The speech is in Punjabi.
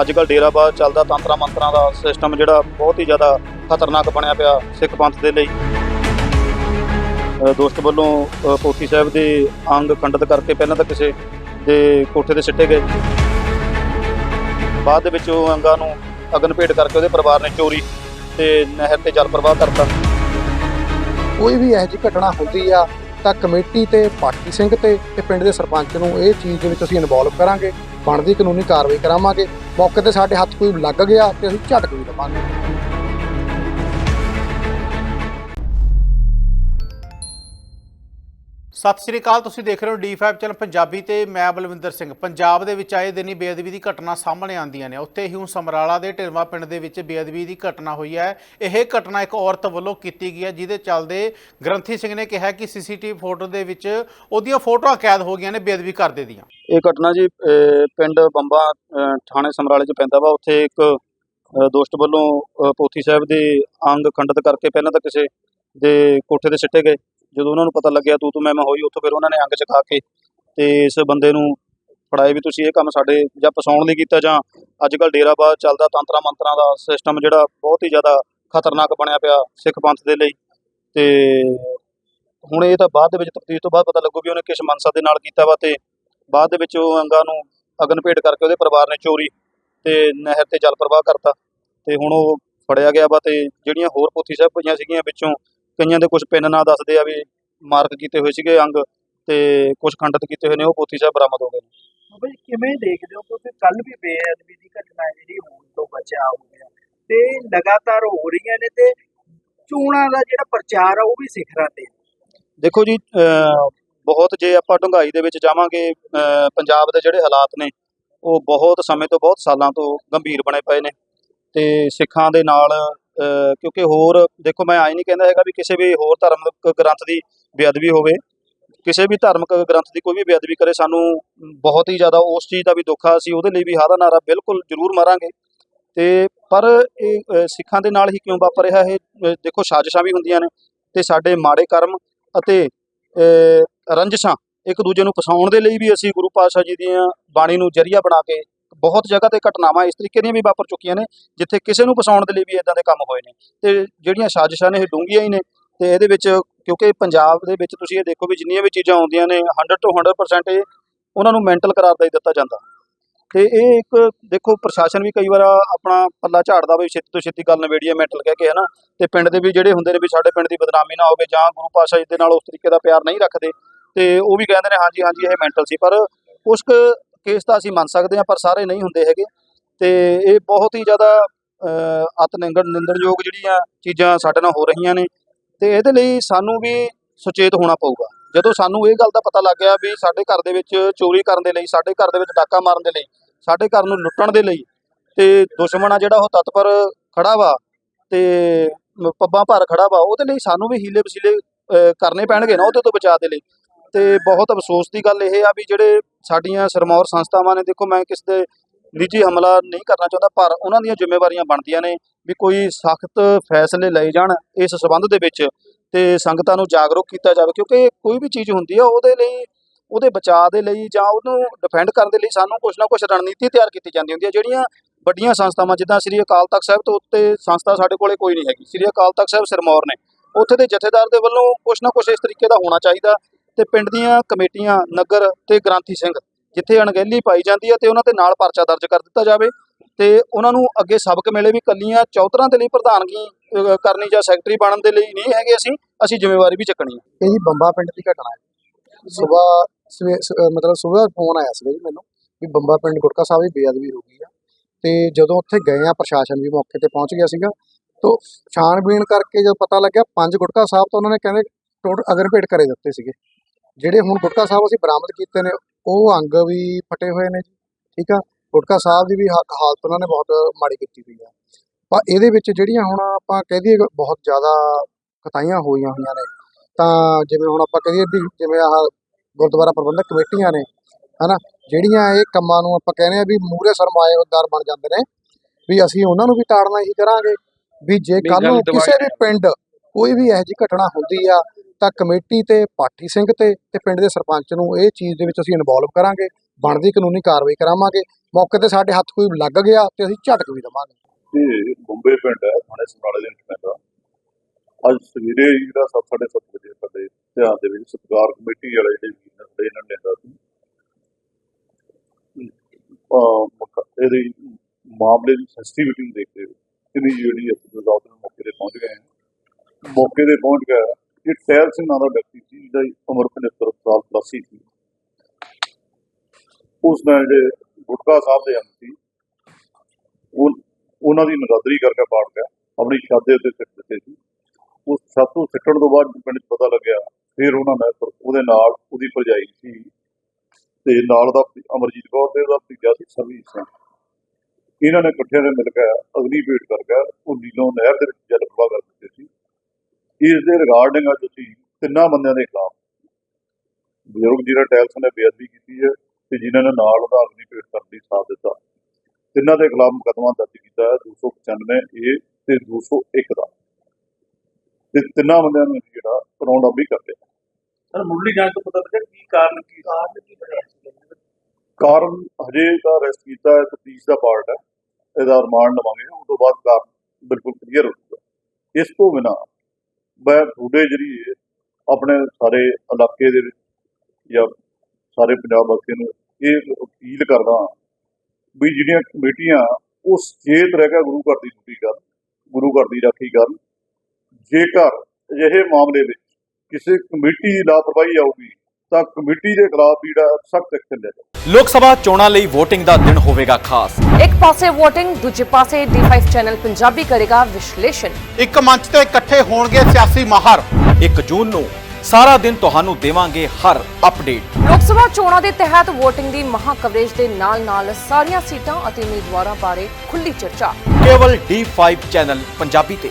ਅੱਜ ਕੱਲ ਡੇਰਾਬਾਦ ਚੱਲਦਾ ਤੰਤਰਾਂ ਮੰਤਰਾਂ ਦਾ ਸਿਸਟਮ ਜਿਹੜਾ ਬਹੁਤ ਹੀ ਜ਼ਿਆਦਾ ਖਤਰਨਾਕ ਬਣਿਆ ਪਿਆ ਸਿੱਖ ਪੰਥ ਦੇ ਲਈ। ਦੋਸਤ ਵੱਲੋਂ ਅ, ਪੋਥੀ ਸਾਹਿਬ ਦੇ ਅੰਗ ਖੰਡਿਤ ਕਰਕੇ ਪਹਿਲਾਂ ਤਾਂ ਕਿਸੇ ਦੇ ਕੋਠੇ ਤੇ ਸਿੱਟੇ ਗਏ। ਬਾਅਦ ਦੇ ਵਿੱਚ ਉਹ ਅੰਗਾਂ ਨੂੰ ਅਗਨ ਭੇਟ ਕਰਕੇ ਉਹਦੇ ਪਰਿਵਾਰ ਨੇ ਚੋਰੀ ਤੇ ਨਹਿਰ ਤੇ ਜਲ ਪ੍ਰਵਾਹ ਕਰਤਾ। ਕੋਈ ਵੀ ਇਹੋ ਜਿਹੀ ਘਟਨਾ ਹੁੰਦੀ ਆ ਤਾਂ ਕਮੇਟੀ ਤੇ ਪਾਠੀ ਸਿੰਘ ਤੇ ਤੇ ਪਿੰਡ ਦੇ ਸਰਪੰਚ ਨੂੰ ਇਹ ਚੀਜ਼ ਦੇ ਵਿੱਚ ਅਸੀਂ ਇਨਵੋਲਵ ਕਰਾਂਗੇ। ਬਣਦੀ ਕਾਨੂੰਨੀ ਕਾਰਵਾਈ ਕਰਾਵਾਂਗੇ। ਮੌਕੇ ਤੇ ਸਾਡੇ ਹੱਥ ਕੋਈ ਲੱਗ ਗਿਆ ਤੇ ਅਸੀਂ ਝਟਕ ਵੀ ਲਵਾਂਗੇ ਸਤਿ ਸ੍ਰੀ ਅਕਾਲ, ਤੁਸੀਂ ਦੇਖ ਰਹੇ ਹੋ D5 ਚੈਨਲ ਪੰਜਾਬੀ ਤੇ ਮੈਂ ਬਲਵਿੰਦਰ ਸਿੰਘ। ਪੰਜਾਬ ਦੇ ਵਿੱਚ ਆਏ ਦਿਨੀ ਬੇਅਦਬੀ ਦੀ ਘਟਨਾ ਸਾਹਮਣੇ ਆਉਂਦੀਆਂ ਨੇ। ਉੱਥੇ ਹੀ ਹੁਣ ਸਮਰਾਲਾ ਦੇ ਢਿਲਵਾ ਪਿੰਡ ਦੇ ਵਿੱਚ ਬੇਅਦਬੀ ਦੀ ਘਟਨਾ ਹੋਈ ਹੈ। ਇਹ ਘਟਨਾ ਇੱਕ ਔਰਤ ਵੱਲੋਂ ਕੀਤੀ ਗਈ ਹੈ, ਜਿਹਦੇ ਚੱਲਦੇ ਗ੍ਰੰਥੀ ਸਿੰਘ ਨੇ ਕਿਹਾ ਕਿ ਸੀਸੀਟੀਵੀ ਫੋਟੋ ਦੇ ਵਿੱਚ ਉਹਦੀਆਂ ਫੋਟੋਆਂ ਕੈਦ ਹੋ ਗਈਆਂ ਨੇ ਬੇਅਦਬੀ ਕਰਦੇ ਦੀਆਂ। ਇਹ ਘਟਨਾ ਜੀ ਪਿੰਡ ਬੰਬਾ ਥਾਣੇ ਸਮਰਾਲੇ ਚ ਪੈਂਦਾ ਵਾ। ਉੱਥੇ ਇੱਕ ਦੋਸਤ ਵੱਲੋਂ ਪੋਥੀ ਸਾਹਿਬ ਦੇ ਅੰਗ ਖੰਡਿਤ ਕਰਕੇ ਪਹਿਲਾਂ ਤਾਂ ਕਿਸੇ ਦੇ ਕੋਠੇ ਤੇ ਸਿੱਟੇ ਗਏ। ਜਦੋਂ ਉਹਨਾਂ ਨੂੰ ਪਤਾ ਲੱਗਿਆ ਤੂੰ ਤੂੰ ਮੈਂ ਮੈਂ ਹੋਈ, ਉੱਥੋਂ ਫਿਰ ਉਹਨਾਂ ਨੇ ਅੰਗ ਚਕਾ ਕੇ ਤੇ ਇਸ ਬੰਦੇ ਨੂੰ ਫੜਾਏ ਵੀ ਤੁਸੀਂ ਇਹ ਕੰਮ ਸਾਡੇ ਜਾਂ ਫਸਾਉਣ ਲਈ ਕੀਤਾ ਜਾਂ ਅੱਜ ਕੱਲ ਡੇਰਾਬਾਦ ਚੱਲਦਾ ਤੰਤਰਾਂ ਮੰਤਰਾਂ ਦਾ ਸਿਸਟਮ ਜਿਹੜਾ ਬਹੁਤ ਹੀ ਜ਼ਿਆਦਾ ਖਤਰਨਾਕ ਬਣਿਆ ਪਿਆ ਸਿੱਖ ਪੰਥ ਦੇ ਲਈ ਤੇ ਹੁਣ ਇਹ ਤਾਂ ਬਾਅਦ ਦੇ ਵਿੱਚ ਤਫਤੀਸ਼ ਤੋਂ ਬਾਅਦ ਪਤਾ ਲੱਗੂ ਵੀ ਉਹਨੇ ਕਿਸ ਮਨਸਾ ਦੇ ਨਾਲ ਕੀਤਾ ਵਾ ਤੇ ਬਾਅਦ ਦੇ ਵਿੱਚ ਉਹ ਅੰਗਾਂ ਨੂੰ ਅਗਨ ਭੇਟ ਕਰਕੇ ਉਹਦੇ ਪਰਿਵਾਰ ਨੇ ਚੋਰੀ ਤੇ ਨਹਿਰ ਤੇ ਜਲ ਪ੍ਰਵਾਹ ਕਰਤਾ ਤੇ ਹੁਣ ਉਹ ਫੜਿਆ ਗਿਆ ਵਾ ਤੇ ਜਿਹੜੀਆਂ ਹੋਰ ਪੋਥੀ ਸਾਹਿਬ ਪਈਆਂ ਸੀਗੀਆਂ ਵਿੱਚੋਂ ਕਈਆਂ ਦੇ ਕੁਝ ਪਿੰਨ ਨਾਂ ਦੱਸਦੇ ਆ ਵੀ ਮਾਰਕ ਕੀਤੇ ਹੋਏ ਸੀਗੇ ਅੰਗ ਤੇ ਕੁਝ ਖੰਡਿਤ ਕੀਤੇ ਹੋਏ ਨੇ ਉਹ ਪੋਥੀ ਸਾਹਿਬ ਬਰਾਮਦ ਹੋ ਗਏ ਨੇ ਬਈ ਕਿਵੇਂ ਦੇਖਦੇ ਹੋ ਕਿਉਂਕਿ ਕੱਲ ਵੀ ਬੇਅਦਬੀ ਦੀ ਘਟਨਾ ਜਿਹੜੀ ਹੋਣ ਤੋਂ ਬਚਿਆ ਹੋ ਗਿਆ ਤੇ ਲਗਾਤਾਰ ਹੋ ਰਹੀਆਂ ਨੇ ਤੇ ਚੋਣਾਂ ਦਾ ਜਿਹੜਾ ਪ੍ਰਚਾਰ ਆ ਉਹ ਵੀ ਸਿਖਰਾਂ ਤੇ। ਦੇਖੋ ਜੀ ਬਹੁਤ ਜੇ ਆਪਾਂ ਡੂੰਘਾਈ ਦੇ ਵਿੱਚ ਜਾਵਾਂਗੇ ਪੰਜਾਬ ਦੇ ਜਿਹੜੇ ਹਾਲਾਤ ਨੇ ਉਹ ਬਹੁਤ ਸਮੇਂ ਤੋਂ ਬਹੁਤ ਸਾਲਾਂ ਤੋਂ ਗੰਭੀਰ ਬਣੇ ਪਏ ਨੇ ਤੇ ਸਿੱਖਾਂ ਦੇ ਨਾਲ ਕਿਉਂਕਿ ਹੋਰ, ਦੇਖੋ ਮੈਂ ਆਈ ਨਹੀਂ ਕਹਿੰਦਾ ਹੈਗਾ ਵੀ ਕਿਸੇ ਵੀ ਹੋਰ ਧਾਰਮਿਕ ਗ੍ਰੰਥ ਦੀ ਬੇਅਦਬੀ ਹੋਵੇ। ਕਿਸੇ ਵੀ ਧਾਰਮਿਕ ਗ੍ਰੰਥ ਦੀ ਕੋਈ ਵੀ ਬੇਅਦਬੀ ਕਰੇ, ਸਾਨੂੰ ਬਹੁਤ ਹੀ ਜ਼ਿਆਦਾ ਉਸ ਚੀਜ਼ ਦਾ ਵੀ ਦੁੱਖ ਆ, ਅਸੀਂ ਉਹਦੇ ਲਈ ਵੀ ਹਾਦਾ ਨਾਰਾ ਬਿਲਕੁਲ ਜ਼ਰੂਰ ਮਾਰਾਂਗੇ। ਤੇ ਪਰ ਇਹ ਸਿੱਖਾਂ ਦੇ ਨਾਲ ਹੀ ਕਿਉਂ ਵਾਪਰ ਰਿਹਾ ਇਹ ਦੇਖੋ ਸਾਜ਼ਿਸ਼ਾਂ ਵੀ ਹੁੰਦੀਆਂ ਨੇ ਤੇ ਸਾਡੇ ਮਾੜੇ ਕਰਮ ਅਤੇ ਰੰਜਸ਼ਾਂ ਇੱਕ ਦੂਜੇ ਨੂੰ ਫਸਾਉਣ ਦੇ ਲਈ ਵੀ ਅਸੀਂ ਗੁਰੂ ਪਾਤਸ਼ਾਹ ਜੀ ਦੀਆਂ ਬਾਣੀ ਨੂੰ ਜਰੀਆ ਬਣਾ ਕੇ ਬਹੁਤ ਜਗ੍ਹਾ ਤੇ ਘਟਨਾਵਾਂ ਇਸ ਤਰੀਕੇ ਦੀਆਂ ਵੀ ਵਾਪਰ ਚੁੱਕੀਆਂ ਨੇ, ਜਿੱਥੇ ਕਿਸੇ ਨੂੰ ਫਸਾਉਣ ਦੇ ਲਈ ਵੀ ਇਦਾਂ ਦੇ ਕੰਮ ਹੋਏ ਨੇ। ਤੇ ਜਿਹੜੀਆਂ ਸਾਜ਼ਿਸ਼ਾਂ ਨੇ, ਇਹ ਡੂੰਘੀਆਂ ਹੀ ਨੇ। ਤੇ ਇਹਦੇ ਵਿੱਚ ਕਿਉਂਕਿ ਪੰਜਾਬ ਦੇ ਵਿੱਚ ਤੁਸੀਂ ਇਹ ਦੇਖੋ ਵੀ ਜਿੰਨੀਆਂ ਵੀ ਚੀਜ਼ਾਂ ਆਉਂਦੀਆਂ ਨੇ 100 ਤੋਂ 100% ਇਹ ਉਹਨਾਂ ਨੂੰ ਮੈਂਟਲ ਕਰਾਰ ਦਾ ਹੀ ਦਿੱਤਾ ਜਾਂਦਾ। ਤੇ ਇਹ ਇੱਕ ਦੇਖੋ, ਪ੍ਰਸ਼ਾਸਨ ਵੀ ਕਈ ਵਾਰ ਆਪਣਾ ਪੱਲਾ ਝਾੜਦਾ ਵੀ ਛੇਤੀ ਤੋਂ ਛੇਤੀ ਗੱਲ ਨਵੇੜੀਏ ਮੈਂਟਲ ਕਹਿ ਕੇ, ਹਨਾ। ਤੇ ਪਿੰਡ ਦੇ ਵੀ ਜਿਹੜੇ ਹੁੰਦੇ ਨੇ ਵੀ ਸਾਡੇ ਪਿੰਡ ਦੀ ਬਦਨਾਮੀ ਨਾ ਹੋਵੇ ਜਾਂ ਗੁਰੂ ਪਾਤਸ਼ਾਹ ਜੀ ਦੇ ਨਾਲ ਉਸ ਤਰੀਕੇ ਦਾ ਪਿਆਰ ਨਹੀਂ ਰੱਖਦੇ, ਤੇ ਉਹ ਵੀ ਕਹਿੰਦੇ ਨੇ, ਹਾਂਜੀ ਹਾਂਜੀ, ਇਹ ਮੈਂਟਲ ਸੀ। ਪਰ ਉਸ ਕੇਸ ਤਾਂ ਅਸੀਂ ਮੰਨ ਸਕਦੇ ਹਾਂ ਪਰ ਸਾਰੇ ਨਹੀਂ ਹੁੰਦੇ ਹੈਗੇ। ਤੇ ਇਹ ਬਹੁਤ ਹੀ ਜ਼ਿਆਦਾ ਅਹ, ਅਤ ਨਿੰਦਣ ਨਿੰਦਣਯੋਗ ਜਿਹੜੀਆਂ ਚੀਜ਼ਾਂ ਸਾਡੇ ਨਾਲ ਹੋ ਰਹੀਆਂ ਨੇ। ਤੇ ਇਹਦੇ ਲਈ ਸਾਨੂੰ ਵੀ ਸੁਚੇਤ ਹੋਣਾ ਪਊਗਾ। ਜਦੋਂ ਸਾਨੂੰ ਇਹ ਗੱਲ ਦਾ ਪਤਾ ਲੱਗ ਗਿਆ ਵੀ ਸਾਡੇ ਘਰ ਦੇ ਵਿੱਚ ਚੋਰੀ ਕਰਨ ਦੇ ਲਈ ਸਾਡੇ ਘਰ ਦੇ ਵਿੱਚ ਡਾਕਾ ਮਾਰਨ ਦੇ ਲਈ ਸਾਡੇ ਘਰ ਨੂੰ ਲੁੱਟਣ ਦੇ ਲਈ ਤੇ ਦੁਸ਼ਮਣ ਆ ਜਿਹੜਾ ਉਹ ਤਤਪਰ ਖੜਾ ਵਾ ਤੇ ਪੱਬਾਂ ਭਰ ਖੜਾ ਵਾ ਉਹਦੇ ਲਈ ਸਾਨੂੰ ਵੀ ਹੀਲੇ ਵਸੀਲੇ ਕਰਨੇ ਪੈਣਗੇ ਨਾ ਉਹਦੇ ਤੋਂ ਬਚਾਅ ਦੇ ਲਈ। ਤੇ ਬਹੁਤ ਅਫਸੋਸ ਦੀ ਗੱਲ ਇਹ ਆ ਵੀ ਜਿਹੜੇ ਸਾਡੀਆਂ ਸਰਮੌਰ ਸੰਸਥਾਵਾਂ ਨੇ, ਦੇਖੋ ਮੈਂ ਕਿਸੇ ਦੇ ਨਿੱਜੀ ਹਮਲਾ ਨਹੀਂ ਕਰਨਾ ਚਾਹੁੰਦਾ, ਪਰ ਉਹਨਾਂ ਦੀਆਂ ਜ਼ਿੰਮੇਵਾਰੀਆਂ ਬਣਦੀਆਂ ਨੇ ਵੀ ਕੋਈ ਸਖਤ ਫੈਸਲੇ ਲਏ ਜਾਣ ਇਸ ਸਬੰਧ ਦੇ ਵਿੱਚ ਤੇ ਸੰਗਤਾਂ ਨੂੰ ਜਾਗਰੂਕ ਕੀਤਾ ਜਾਵੇ, ਕਿਉਂਕਿ ਕੋਈ ਵੀ ਚੀਜ਼ ਹੁੰਦੀ ਹੈ ਉਹਦੇ ਲਈ, ਉਹਦੇ ਬਚਾਅ ਦੇ ਲਈ ਜਾਂ ਉਹਨੂੰ ਡਿਫੈਂਡ ਕਰਨ ਦੇ ਲਈ ਸਾਨੂੰ ਕੁਝ ਨਾ ਕੁਝ ਰਣਨੀਤੀ ਤਿਆਰ ਕੀਤੀ ਜਾਂਦੀ ਹੁੰਦੀ ਹੈ ਜਿਹੜੀਆਂ ਵੱਡੀਆਂ ਸੰਸਥਾਵਾਂ, ਜਿੱਦਾਂ ਸ੍ਰੀ ਅਕਾਲ ਤਖਤ ਸਾਹਿਬ ਤੋਂ ਉੱਤੇ ਸੰਸਥਾ ਸਾਡੇ ਕੋਲੇ ਕੋਈ ਨਹੀਂ ਹੈਗੀ। ਸ੍ਰੀ ਅਕਾਲ ਤਖਤ ਸਾਹਿਬ ਸਿਰਮੌਰ ਨੇ। ਉੱਥੇ ਦੇ ਜਥੇਦਾਰ ਦੇ ਵੱਲੋਂ ਕੁਝ ਨਾ ਕੁਝ ਇਸ ਤਰੀਕੇ ਦਾ ਹੋਣਾ ਚਾਹੀਦਾ। ਤੇ ਪਿੰਡ ਦੀਆਂ ਕਮੇਟੀਆਂ ਨਗਰ ਤੇ ਗ੍ਰਾਂਥੀ ਸਿੰਘ, ਜਿੱਥੇ ਅਣਗਹਿਲੀ ਪਾਈ ਜਾਂਦੀ ਹੈ ਤੇ ਉਹਨਾਂ ਦੇ ਨਾਲ ਪਰਚਾ ਦਰਜ ਕਰ ਦਿੱਤਾ ਜਾਵੇ ਤੇ ਉਹਨਾਂ ਨੂੰ ਅੱਗੇ ਸਬਕ ਮਿਲੇ ਵੀ ਕੱਲੀਆਂ ਚੌਧਰਾਂ ਦੇ ਲਈ ਪ੍ਰਧਾਨਗੀ ਕਰਨੀ ਜਾਂ ਸੈਕਟਰੀ ਬਣਨ ਦੇ ਲਈ ਨਹੀਂ ਹੈਗੇ ਅਸੀਂ ਅਸੀਂ ਜ਼ਿੰਮੇਵਾਰੀ ਵੀ ਚੱਕਣੀ ਹੈ। ਇਹ ਜੀ ਬੰਬਾ ਪਿੰਡ ਦੀ ਘਟਨਾ ਹੈ। ਸਵੇਰ ਮਤਲਬ ਸਵੇਰ ਫੋਨ ਆਇਆ ਸੀ ਜੀ ਮੈਨੂੰ ਵੀ ਬੰਬਾ ਪਿੰਡ ਗੁਟਕਾ ਸਾਹਿਬ ਦੀ ਬੇਅਦਬੀ ਹੋ ਗਈ ਆ। ਤੇ ਜਦੋਂ ਉੱਥੇ ਗਏ ਆ ਪ੍ਰਸ਼ਾਸਨ ਵੀ ਮੌਕੇ ਤੇ ਪਹੁੰਚ ਗਿਆ ਸੀਗਾ, ਤੋਂ ਛਾਣਬੀਣ ਕਰਕੇ ਜਦ ਪਤਾ ਲੱਗਿਆ ਪੰਜ ਗੁਟਕਾ ਸਾਹਿਬ, ਤਾਂ ਉਹਨਾਂ ਨੇ ਕਹਿੰਦੇ ਟੋਟਲ ਅਗਰ ਭੇਟ ਕਰੇ ਦਿੱਤੇ ਸੀਗੇ। ਜਿਹੜੇ ਹੁਣ ਗੁਟਕਾ ਸਾਹਿਬ ਅਸੀਂ ਬਰਾਮਦ ਕੀਤੇ ਨੇ ਉਹ ਅੰਗ ਵੀ ਫਟੇ ਹੋਏ ਨੇ ਜੀ ਠੀਕ ਆ? ਗੁਟਕਾ ਸਾਹਿਬ ਦੀ ਵੀ ਹਾਲਤ ਉਹਨਾਂ ਨੇ ਬਹੁਤ ਮਾੜੀ ਕੀਤੀ ਹੋਈ ਆ। ਪਰ ਇਹਦੇ ਵਿੱਚ ਜਿਹੜੀਆਂ ਹੁਣ ਆਪਾਂ ਕਹਿ ਦਈਏ ਬਹੁਤ ਜ਼ਿਆਦਾ ਕਤਾਈਆਂ ਹੋਈਆਂ ਹੋਈਆਂ ਨੇ ਤਾਂ ਜਿਵੇਂ ਹੁਣ ਆਪਾਂ ਕਹੀਏ ਵੀ ਜਿਵੇਂ ਆਹ ਗੁਰਦੁਆਰਾ ਪ੍ਰਬੰਧਕ ਕਮੇਟੀਆਂ ਨੇ ਹਨਾ? ਜਿਹੜੀਆਂ ਇਹ ਕੰਮਾਂ ਨੂੰ ਆਪਾਂ ਕਹਿੰਦੇ ਆ ਵੀ ਮੂਰੇ ਸਰਮਾਏਦਾਰ ਬਣ ਜਾਂਦੇ ਨੇ ਵੀ ਅਸੀਂ ਉਹਨਾਂ ਨੂੰ ਵੀ ਤਾੜਨਾ ਹੀ ਕਰਾਂਗੇ ਵੀ ਜੇ ਕੱਲ ਨੂੰ ਕਿਸੇ ਵੀ ਪਿੰਡ ਕੋਈ ਵੀ ਇਹੋ ਜਿਹੀ ਘਟਨਾ ਹੁੰਦੀ ਆ ਤਾਂ ਕਮੇਟੀ ਤੇ ਪਾਠੀ ਸਿੰਘ ਤੇ ਤੇ ਪਿੰਡ ਦੇ ਸਰਪੰਚ ਨੂੰ ਇਹ ਚੀਜ਼ ਦੇ ਵਿੱਚ ਅਸੀਂ ਇਨਵੋਲਵ ਕਰਾਂਗੇ, ਬਣਦੀ ਕਾਨੂੰਨੀ ਕਾਰਵਾਈ ਕਰਾਵਾਂਗੇ, ਮੌਕੇ ਤੇ ਸਾਡੇ ਹੱਥ ਕੋਈ ਲੱਗ ਗਿਆ ਤੇ ਅਸੀਂ ਝਟਕ ਵੀ ਦੇਵਾਂਗੇ। ਇਹ ਬੰਬੇ ਪਿੰਡ ਹੈ, ਥਾਣੇ ਸਮਰਾਲੇ ਦੇ ਪੈਂਦਾ। ਅੱਜ ਸਵੇਰੇ ਜਿਹੜਾ ਸੱਤ, ਸਾਢੇ ਸੱਤ ਵਜੇ ਸਾਡੇ ਧਿਆਨ ਦੇ ਵਿੱਚ ਸਤਿਕਾਰ ਕਮੇਟੀ ਵਾਲੇ ਜਿਹੜੇ ਵੀਰ ਨੇ ਇਹਨਾਂ ਨੇ ਲਿਆਂਦਾ ਸੀ। ਅਹ ਮਾਮਲੇ ਦੀ ਸੈਂਸਿਟੀਵਿਟੀ ਨੂੰ ਦੇਖਦੇ ਹੋਏ ਜਿਹੜੀ ਅਫਸਰ ਸਾਹਿਬ ਮੌਕੇ ਤੇ ਪਹੁੰਚ ਗਏ ਮੌਕੇ ਤੇ ਪਹੁੰਚ ਗਏ ਇਹ ਟਹਿਲ ਸਿੰਘ ਨਾਂ ਦਾ ਵਿਅਕਤੀ ਸੀ, ਜਿਹਦਾ ਉਮਰ 75 ਸਾਲ ਪਲੱਸ ਸੀ। ਉਸ ਨਾਲ ਜਿਹੜੇ ਗੁਟਕਾ ਸਾਹਿਬ ਦੇ ਅੰਗ ਸੀ, ਉਹ, ਉਹਨਾਂ ਦੀ ਨਰਾਦਰੀ ਕਰਕੇ ਪਾੜ ਗਿਆ, ਆਪਣੀ ਛਾਦੇ ਉੱਤੇ ਸਿੱਟ ਦਿੱਤੇ ਸੀ। ਉਸ ਛੱਤ ਨੂੰ ਸਿੱਟਣ ਤੋਂ ਬਾਅਦ ਪਿੰਡ 'ਚ ਪਤਾ ਲੱਗਿਆ, ਫਿਰ ਉਹਨਾਂ ਨੇ ਉਹਦੇ ਨਾਲ ਉਹਦੀ ਭਰਜਾਈ ਸੀ, ਤੇ ਨਾਲ ਦਾ ਅਮਰਜੀਤ ਕੌਰ ਤੇ ਉਹਦਾ ਭਤੀਜਾ ਸੀ ਸਰਵੀਸ ਸਿੰਘ। ਇਹਨਾਂ ਨੇ ਇਕੱਠਿਆਂ ਨੇ ਮਿਲ ਕੇ ਅਗਨੀ ਭੇਟ ਕਰਕੇ ਉਹ ਨੀਲੋਂ ਨਹਿਰ ਦੇ ਵਿੱਚ ਜਲ ਪ੍ਰਵਾਹ ਕਰ ਦਿੱਤੇ ਸੀ। ਇਸ ਦੇ ਰਿਗਾਰਡਿੰਗ ਅੱਜ ਅਸੀਂ ਤਿੰਨਾਂ ਬੰਦਿਆਂ ਦੇ ਖਿਲਾਫ। ਬਜ਼ੁਰਗ ਜਿਹੜਾ ਟੈਲਸ ਨੇ ਬੇਅਦਬੀ ਕੀਤੀ ਹੈ ਤੇ ਜਿਨ੍ਹਾਂ ਨੇ ਨਾਲ ਉਹਦਾ ਅਗਲੀ ਭੇਟ ਕਰਨ ਦੀ ਸਾਥ ਦਿੱਤਾ। ਤਿੰਨਾਂ ਦੇ ਖਿਲਾਫ ਮੁਕੱਦਮਾ ਦਰਜ ਕੀਤਾ ਹੈ 295 ਏ ਤੇ 201 ਦਾ। ਤੇ ਤਿੰਨਾਂ ਬੰਦਿਆਂ ਨੂੰ ਜਿਹੜਾ ਰਾਉਂਡ ਅਪ ਵੀ ਕਰ ਲਿਆ। ਸਰ ਮੁੱਢਲੀ ਜਾਂਚ ਤੋਂ ਪਤਾ ਲੱਗਾ ਕੀ ਕਾਰਨ ਕੀ ਕਾਰਨ ਕੀ ਬਣਿਆ ਸੀ? ਕਾਰਨ ਹਜੇ ਤਾਂ ਅਰੈਸਟ ਕੀਤਾ ਹੈ ਤਫਤੀਸ਼ ਦਾ ਪਾਰਟ ਹੈ। ਇਹਦਾ ਰਿਮਾਂਡ ਲਵਾਂਗੇ ਉਸ ਤੋਂ ਬਾਅਦ ਕਾਰਨ ਬਿਲਕੁਲ ਕਲੀਅਰ ਹੋ ਜਾਊਗਾ। ਇਸ ਤੋਂ ਬਿਨਾ ਮੈਂ ਤੁਹਾਡੇ ਜਰੀਏ ਆਪਣੇ ਸਾਰੇ ਇਲਾਕੇ ਦੇ ਵਿੱਚ ਜਾਂ ਸਾਰੇ ਪੰਜਾਬ ਵਾਸੀਆਂ ਨੂੰ ਇਹ ਅਪੀਲ ਕਰਦਾ ਹਾਂ ਵੀ ਜਿਹੜੀਆਂ ਕਮੇਟੀਆਂ ਉਹ ਸੁਚੇਤ ਰਹਿ ਕੇ ਗੁਰੂ ਘਰ ਦੀ ਡਿਊਟੀ ਕਰਨ ਗੁਰੂ ਘਰ ਦੀ ਰਾਖੀ ਕਰਨ। ਜੇਕਰ ਅਜਿਹੇ ਮਾਮਲੇ ਵਿੱਚ ਕਿਸੇ ਕਮੇਟੀ ਦੀ ਲਾਪਰਵਾਹੀ ਆਊਗੀ ਤਾਂ ਕਮੇਟੀ ਦੇ ਖਿਲਾਫ ਵੀ ਜਿਹੜਾ ਸਖਤ ਐਕਸ਼ਨ ਲਿਆ ਲੋਕ ਸਭਾ ਚੋਣਾਂ ਲਈ VOTING ਦਾ ਦਿਨ ਹੋਵੇਗਾ ਖਾਸ। ਇੱਕ ਪਾਸੇ VOTING ਦੂਜੇ ਪਾਸੇ D5 ਚੈਨਲ ਪੰਜਾਬੀ ਕਰੇਗਾ ਵਿਸ਼ਲੇਸ਼ਣ। ਇੱਕ ਮੰਚ ਤੇ ਇਕੱਠੇ ਹੋਣਗੇ ਸਿਆਸੀ ਮਾਹਰ। 1 ਜੂਨ ਨੂੰ ਸਾਰਾ ਦਿਨ ਤੁਹਾਨੂੰ ਦੇਵਾਂਗੇ ਹਰ ਅਪਡੇਟ। ਲੋਕ ਸਭਾ ਚੋਣਾਂ ਦੇ ਤਹਿਤ VOTING ਦੀ ਮਹਾ ਕਵਰੇਜ ਦੇ ਨਾਲ-ਨਾਲ ਸਾਰੀਆਂ ਸੀਟਾਂ ਅਤੇ ਉਮੀਦਵਾਰਾਂ ਬਾਰੇ ਖੁੱਲੀ ਚਰਚਾ। ਕੇਵਲ D5 ਚੈਨਲ ਪੰਜਾਬੀ ਤੇ।